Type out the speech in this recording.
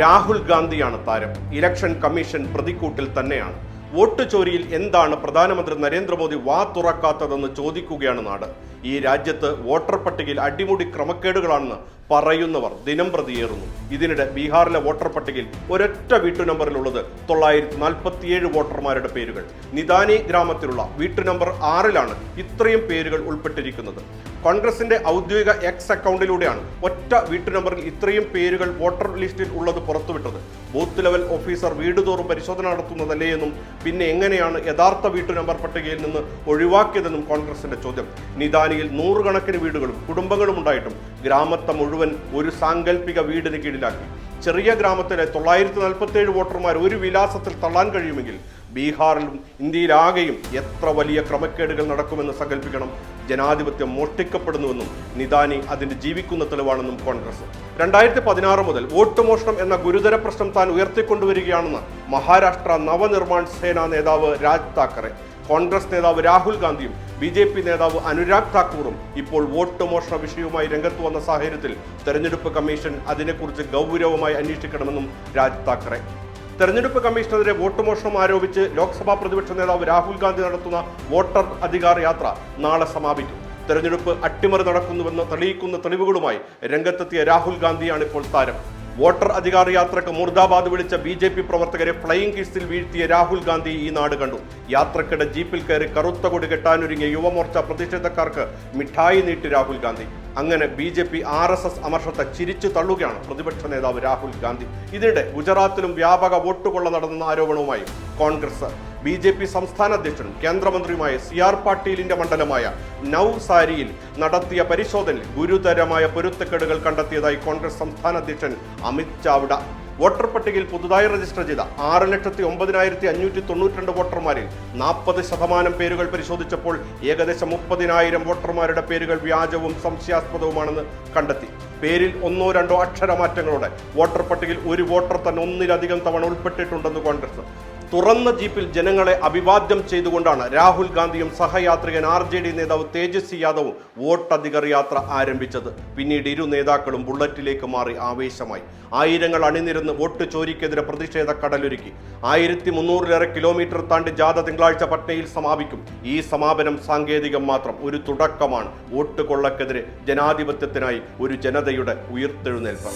രാഹുൽ ഗാന്ധിയാണ് താരം. Election commission പ്രതിക്കൂട്ടിൽ തന്നെയാണ്. Vote ചോരിയിൽ എന്താണ് പ്രധാനമന്ത്രി നരേന്ദ്രമോദി വാ തുറക്കാത്തതെന്ന് ചോദിക്കുകയാണ് നാട്. ഈ രാജ്യത്ത് വോട്ടർ പട്ടികയിൽ അടിമുടി ക്രമക്കേടുകളാണെന്ന് പറയുന്നവർ ദിനം പ്രതിയേറുന്നു ഇതിനിടെ ബീഹാറിലെ വോട്ടർ പട്ടികയിൽ ഒരൊറ്റ വീട്ടു നമ്പറിലുള്ളത് തൊള്ളായിരത്തി നാൽപ്പത്തിയേഴ് വോട്ടർമാരുടെ പേരുകൾ. നിദാനി ഗ്രാമത്തിലുള്ള വീട്ടു നമ്പർ ആറിലാണ് ഇത്രയും പേരുകൾ ഉൾപ്പെട്ടിരിക്കുന്നത്. കോൺഗ്രസിന്റെ ഔദ്യോഗിക എക്സ് അക്കൗണ്ടിലൂടെയാണ് ഒറ്റ വീട്ടു നമ്പറിൽ ഇത്രയും പേരുകൾ വോട്ടർ ലിസ്റ്റിൽ ഉള്ളത് പുറത്തുവിട്ടത്. ബൂത്ത് ലെവൽ ഓഫീസർ വീടുതോറും പരിശോധന നടത്തുന്നതല്ലേ എന്നും പിന്നെ എങ്ങനെയാണ് യഥാർത്ഥ വീട്ടു നമ്പർ പട്ടികയിൽ നിന്ന് ഒഴിവാക്കിയതെന്നും കോൺഗ്രസിന്റെ ചോദ്യം. നിദാനിയിൽ നൂറുകണക്കിന് വീടുകളും കുടുംബങ്ങളും ഉണ്ടായിട്ടും ഗ്രാമത്തെ മുഴുവൻ ഒരു സാങ്കല്പിക വീടിന് കീഴിലാക്കി. ചെറിയ ഗ്രാമത്തിലെ തൊള്ളായിരത്തി നാൽപ്പത്തേഴ് വോട്ടർമാർ ഒരു വിലാസത്തിൽ തള്ളാൻ കഴിയുമെങ്കിൽ ബീഹാറിലും ഇന്ത്യയിലാകെയും എത്ര വലിയ ക്രമക്കേടുകൾ നടക്കുമെന്ന് സങ്കല്പിക്കണം ജനാധിപത്യം മോഷ്ടിക്കപ്പെടുന്നുവെന്നും നിദാനി അതിന്റെ ജീവിക്കുന്ന തെളിവാണെന്നും കോൺഗ്രസ്. രണ്ടായിരത്തി പതിനാറ് മുതൽ വോട്ട് മോഷണം എന്ന ഗുരുതര പ്രശ്നം താൻ ഉയർത്തിക്കൊണ്ടുവരികയാണെന്ന് മഹാരാഷ്ട്ര നവനിർമ്മാൺ സേനാ നേതാവ് രാജ് താക്കറെ. കോൺഗ്രസ് നേതാവ് രാഹുൽ ഗാന്ധിയും ബി ജെ പി നേതാവ് അനുരാഗ് ഠാക്കൂറും ഇപ്പോൾ വോട്ട് മോഷണ വിഷയവുമായി രംഗത്ത് വന്ന സാഹചര്യത്തിൽ തെരഞ്ഞെടുപ്പ് കമ്മീഷൻ അതിനെക്കുറിച്ച് ഗൗരവമായി അന്വേഷിക്കണമെന്നും രാജ് താക്കറെ. തെരഞ്ഞെടുപ്പ് കമ്മീഷനെതിരെ വോട്ട് മോഷണം ആരോപിച്ച് ലോക്സഭാ പ്രതിപക്ഷ നേതാവ് രാഹുൽ ഗാന്ധി നടത്തുന്ന വോട്ടർ അധികാർ യാത്ര നാളെ സമാപിക്കും. തെരഞ്ഞെടുപ്പ് അട്ടിമറി നടക്കുന്നുവെന്ന് തെളിയിക്കുന്ന തെളിവുകളുമായി രംഗത്തെത്തിയ രാഹുൽ ഗാന്ധിയാണ് ഇപ്പോൾ താരം. വോട്ടർ അധികാർ യാത്രയ്ക്ക് മുർദാബാദ് വിളിച്ച ബി ജെ പി പ്രവർത്തകരെ ഫ്ലൈയിങ് കിസിൽ വീഴ്ത്തിയ രാഹുൽ ഗാന്ധി ഈ നാട് കണ്ടു. യാത്രക്കിടെ ജീപ്പിൽ കയറി കറുത്ത കൊടി കെട്ടാനൊരുങ്ങിയ യുവമോർച്ച പ്രതിഷേധക്കാർക്ക് മിഠായി നീട്ടി രാഹുൽ ഗാന്ധി. അങ്ങനെ B J P R S S അമർഷത്തെ ചിരിച്ചു തള്ളുകയാണ് പ്രതിപക്ഷ നേതാവ് രാഹുൽ ഗാന്ധി. ഇതിനിടെ ഗുജറാത്തിലും വ്യാപക വോട്ടുകൊള്ള നടന്ന ആരോപണവുമായി കോൺഗ്രസ് ബി ജെ പി സംസ്ഥാന അധ്യക്ഷനും കേന്ദ്രമന്ത്രിയുമായ സി ആർ പാട്ടീലിന്റെ മണ്ഡലമായ നൌസാരിയിൽ നടത്തിയ പരിശോധനയിൽ ഗുരുതരമായ പൊരുത്തക്കേടുകൾ കണ്ടെത്തിയതായി കോൺഗ്രസ് സംസ്ഥാന അധ്യക്ഷൻ അമിത് ചാവ്ഡ. വോട്ടർ പട്ടികയിൽ പുതുതായി രജിസ്റ്റർ ചെയ്ത ആറ് ലക്ഷത്തി ഒമ്പതിനായിരത്തി അഞ്ഞൂറ്റി തൊണ്ണൂറ്റിരണ്ട് വോട്ടർമാരിൽ നാൽപ്പത് ശതമാനം പേരുകൾ പരിശോധിച്ചപ്പോൾ ഏകദേശം മുപ്പതിനായിരം വോട്ടർമാരുടെ പേരുകൾ വ്യാജവും സംശയാസ്പദവുമാണെന്ന് കണ്ടെത്തി. പേരിൽ ഒന്നോ രണ്ടോ അക്ഷരമാറ്റങ്ങളോടെ വോട്ടർ പട്ടികയിൽ ഒരു വോട്ടർ തന്നെ ഒന്നിലധികം തവണ ഉൾപ്പെട്ടിട്ടുണ്ടെന്ന് കോൺഗ്രസ് തുറന്ന ജീപ്പിൽ ജനങ്ങളെ അഭിവാദ്യം ചെയ്തുകൊണ്ടാണ് രാഹുൽ ഗാന്ധിയും സഹയാത്രികൻ ആർ ജെ ഡി നേതാവ് തേജസ്വി യാദവും വോട്ടധികർ യാത്ര ആരംഭിച്ചത്. പിന്നീട് ഇരു നേതാക്കളും ബുള്ളറ്റിലേക്ക് മാറി ആവേശമായി. ആയിരങ്ങൾ അണിനിരന്ന് വോട്ട് ചോരിക്കെതിരെ പ്രതിഷേധ കടലൊരുക്കി. ആയിരത്തി മുന്നൂറിലേറെ കിലോമീറ്റർ താണ്ടി ജാഥ തിങ്കളാഴ്ച പട്നയിൽ സമാപിക്കും. ഈ സമാപനം സാങ്കേതികം മാത്രം ഒരു തുടക്കമാണ്. വോട്ട് കൊള്ളക്കെതിരെ ജനാധിപത്യത്തിനായി ഒരു ജനതയുടെ ഉയർത്തെഴുന്നേൽപ്പ്.